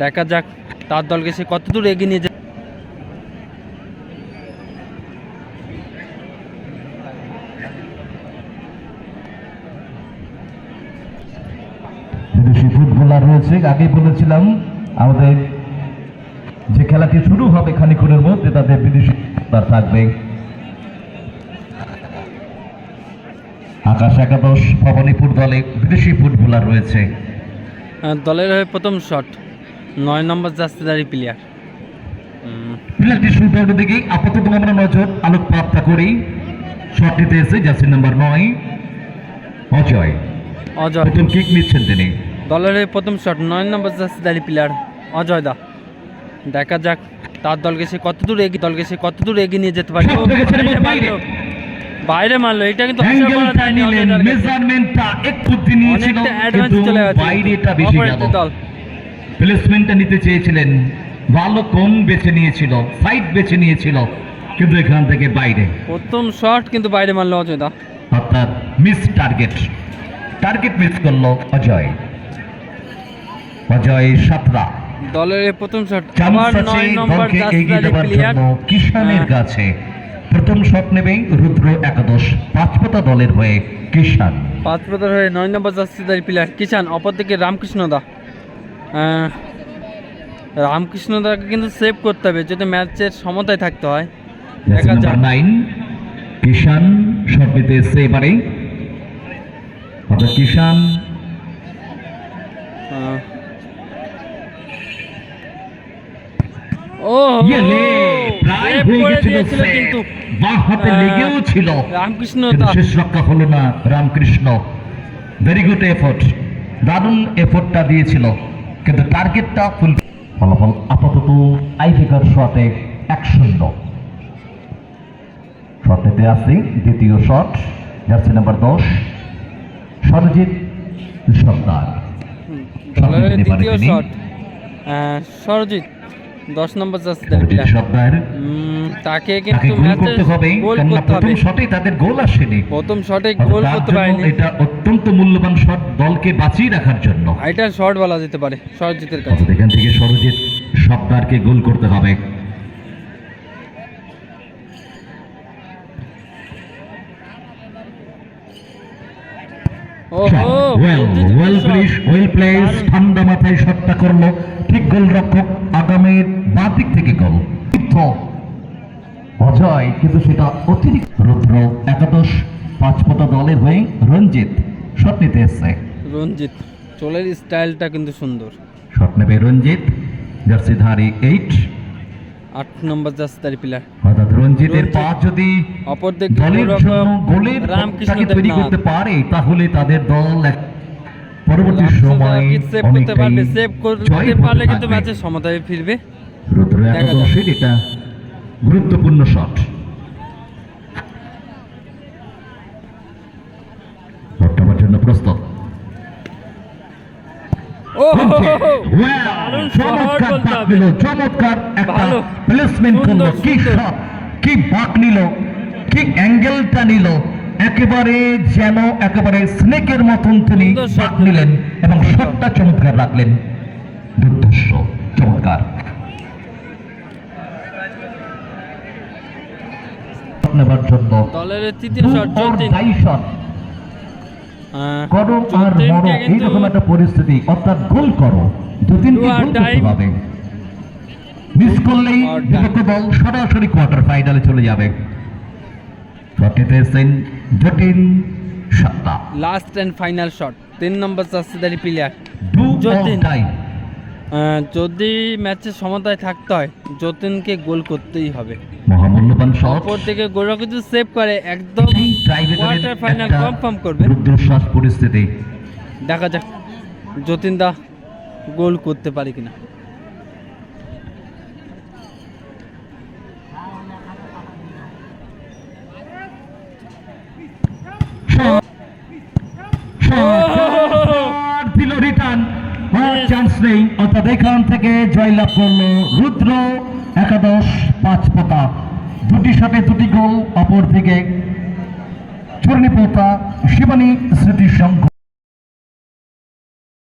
দেখা যাক, তার দলকে সে কতদূর এগিয়ে নিয়ে রয়েছে, আগে বলেছিলাম, আমাদের যে খেলাটি শুরু হবে খানিক্ষণের মধ্যে তাদের বিদেশি থাকবে। আকাশ একাদশ ভবানীপুর দলে বিদেশি ফুটবলার রয়েছে। দলের হয়ে প্রথম শট নয় নম্বর জাস্তিদারি প্লেয়ার প্লেয়ারটি আউটের দিকে আপাতত আমরা নজর আলোকপাত করি। শট নিতে এসে জার্সি নাম্বার নয় অজয়। অজয়। প্রথম কিক নিচ্ছেন তিনি। দলের হয়ে প্রথম শট নয় নম্বর জাস্তিদারি প্লেয়ার অজয় দা। দেখা যাক তার দলকে সে কতদূর এগিয়ে দলকে সে কতদূর এগিয়ে নিয়ে যেতে পারে। বাইরে। মারলো। এটা কিন্তু অ্যাঙ্গেলটা নিলেন অজয় মেজারমেন্টটা একটু নিয়েছিল অনেকটা অ্যাডভান্স চলে গেছে। বাইরেটা বেশি গেল প্লেসমেন্টটা নিতে চেয়েছিলেন। ভালো কোন বেছে নিয়েছিল সাইড বেছে নিয়েছিল কিন্তু এখান থেকে বাইরে। প্রথম শট কিন্তু বাইরে মারলো অজয় দা। অর্থাৎ মিস টার্গেট টার্গেট মিস করল অজয়। অজয় সাতরা দলের প্রথম শট আবার আছে নয় নম্বর দলকে এগিয়ে জাস্তিদারি প্লেয়ার কিষানের। কাছে। প্রথম শট নেবে রুদ্র একাদশ পাঁচপতা দলের হয়ে কিষান পাঁচ প্রতার হয়ে নয় নম্বর জাস্তিদারি প্লেয়ার কিষান অপর দিকে রামকৃষ্ণ দা। রামকৃষ্ণ দাকে কিন্তু সেভ করতে হবে যদি ম্যাচের সমতায় থাকতে হয়। দেখা যাক। নাইন কিষান শট নিতে এসছে এবারে কিষান। ও প্রায় হয়ে গেছিল কিন্তু। বাঁ হাতে লেগেও ছিল। রামকৃষ্ণ শেষ রক্ষা হলো না রামকৃষ্ণ। ভেরি গুড এফোর্ট দারুণ এফোর্টটা দিয়েছিল। কিন্তু টার্গেটটা ফুল ফলাফল আপাতত আইভিকার শটে এক শূন্য। শট নিতে আসি দ্বিতীয় শট জার্সি নাম্বার দশ সরজিৎ সর্দার। সরজিৎ। দশ নম্বর প্লেয়ার তাকে কিন্তু গোল ম্যাচে করতে হবে। গোল করতে হবে। প্রথম শটে তাদের গোল আসেনি। প্রথম শটে গোল করতে পারেনি। এটা অত্যন্ত মূল্যবান শট দলকে বাঁচিয়ে রাখার জন্য। এটা শর্ট বলা যেতে পারে সরজিতের কাছে। এখান থেকে সরজিৎ সবদারকে গোল করতে হবে। ওয়েল ওয়েল ওয়েল প্লেস ঠান্ডা মাথায় শটটা করল ঠিক গোল রক্ষক আগামের বাঁ দিক থেকে গোল তীর্থ অজয় কিন্তু সেটা অতিরিক্ত। রুদ্র একাদশ পাঁচপতা দলের হয়ে রঞ্জিত শট নিতে এসছে। রঞ্জিত চোলের স্টাইলটা কিন্তু সুন্দর। শট নেবে রঞ্জিত জার্সিধারী এইট আট নম্বর জাস্তারি প্লেয়ার রঞ্জিতের রঞ্জিত। পা যদি দলের জন্য গোলের রামকৃষ্ণ তৈরি করতে পারে তাহলে তাদের দল পরবর্তী সময় সেভ করতে পারবে সেভ করতে পারলে কিন্তু ম্যাচের সমতায় ফিরবে। রুদ্র একাদশের এটা গুরুত্বপূর্ণ শট। জন্য প্রস্তুত। চমৎকার একটা প্লেসমেন্ট করল কি শট। কি বাঁক নিল কি অ্যাঙ্গেলটা নিল একেবারে যেন একেবারে স্নেকের মতন তিনি বাঁক নিলেন এবং শটটা চমৎকার রাখলেন। দুর্ধর্ষ চমৎকার। নেবার জন্য দলের তৃতীয় শট শট করো আর মরো এইরকম একটা পরিস্থিতি। অর্থাৎ গোল করো। দু তিনটি গোল করতে. হবে। মিস করলেই বিপক্ষ দল সরাসরি কোয়ার্টার ফাইনালে চলে যাবে। শটটিতে এসেছেন জটিল সত্তা। লাস্ট অ্যান্ড ফাইনাল শট তিন নম্বর জাস্তিদারি প্লেয়ার যতীন। যদি ম্যাচের সমতায় থাকতে হয় যতীনকে গোল করতেই হবে। মহামূল্যবান শট দিকে গোলরক্ষক যদি সেভ করে একদম কোয়ার্টার ফাইনাল কনফার্ম করবে। রুদ্রশ্বাস পরিস্থিতি। দেখা যাক যতীন দা গোল করতে পারে কিনা শট শট দিল রিটার্ন আর চান্স নেই। অর্থাৎ এখান থেকে জয়লাভ করল রুদ্র একাদশ পাঁচ পতা। দুটি সাথে দুটি গোল, অপর দিকে চূর্ণীপোতা শিবানী স্মৃতি সংঘ